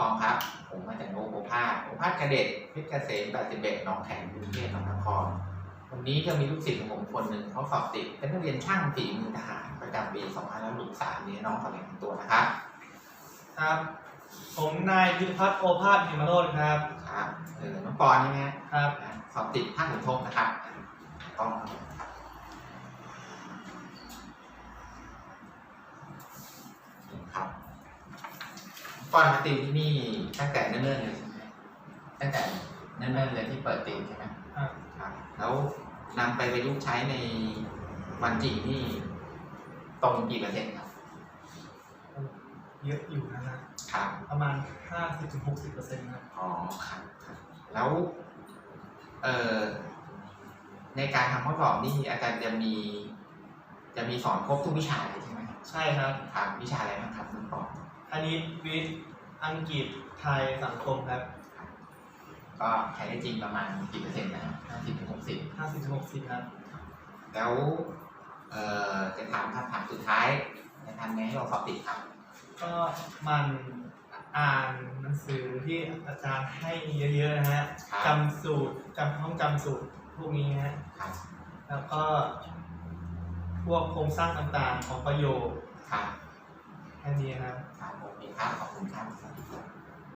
ครองครับ ผมมาจากโอโอภาสโอภาสกระเด็ดเพชรเกษม81หนองแขมกรุงเทพมหานครวันนี้จะมีลูกศิษย์ของผมคนหนึ่งเขาสอบติดเป็นนักเรียนช่างฝีมือทหารประจำปี2563นี้น้องขอแนะนำตัวนะครับ ครับ ผมนายพิพัฒน์โอภาสเหมโรจน์ครับ ครับเออน้องปอนใช่ไหมฮะครับ สอบติดภาคขุนทบนะครับต้องครับ ก่อนมาติวที่นี่ตั้งแต่เนิ่นๆเลยใช่ไหมตั้งแต่เนิ่นๆเลยที่เปิดติวใช่ไหมครับครับแล้วนำไปประยุกต์ใช้ในวันจริงนี่ตรงกี่เปอร์เซ็นต์ครับ เยอะอยู่นะครับครับประมาณ50-60%ครับอ๋อครับครับ แล้วเอ่อในการทำข้อสอบนี่อาจารย์จะมี จะมีสอนครบทุกวิชาเลยใช่ไหม ใช่ครับครับวิชาอะไรบ้างครับน้องปอคณิตวิทย์อังกฤษไทยสังคมครับก็ใช้ได้จริงประมาณกี่เปอร์เซ็นต์นะครับห้าสิบถึงหกสิบ50-60ครับ แล้วเอ่อจะถามคำถามสุดท้ายจะทำไงให้เราสอบติดครับ ก็มันอ่านหนังสือที่อาจารย์ให้เยอะๆนะฮะครับจำสูตรจำต้องจำสูตรพวกนี้ฮะ ครับ แล้วก็ พวกโครงสร้างต่างๆของประโยคครับแค่นี้ครับ ครับโอเคครับ ขอบคุณครับสวัสดีครับ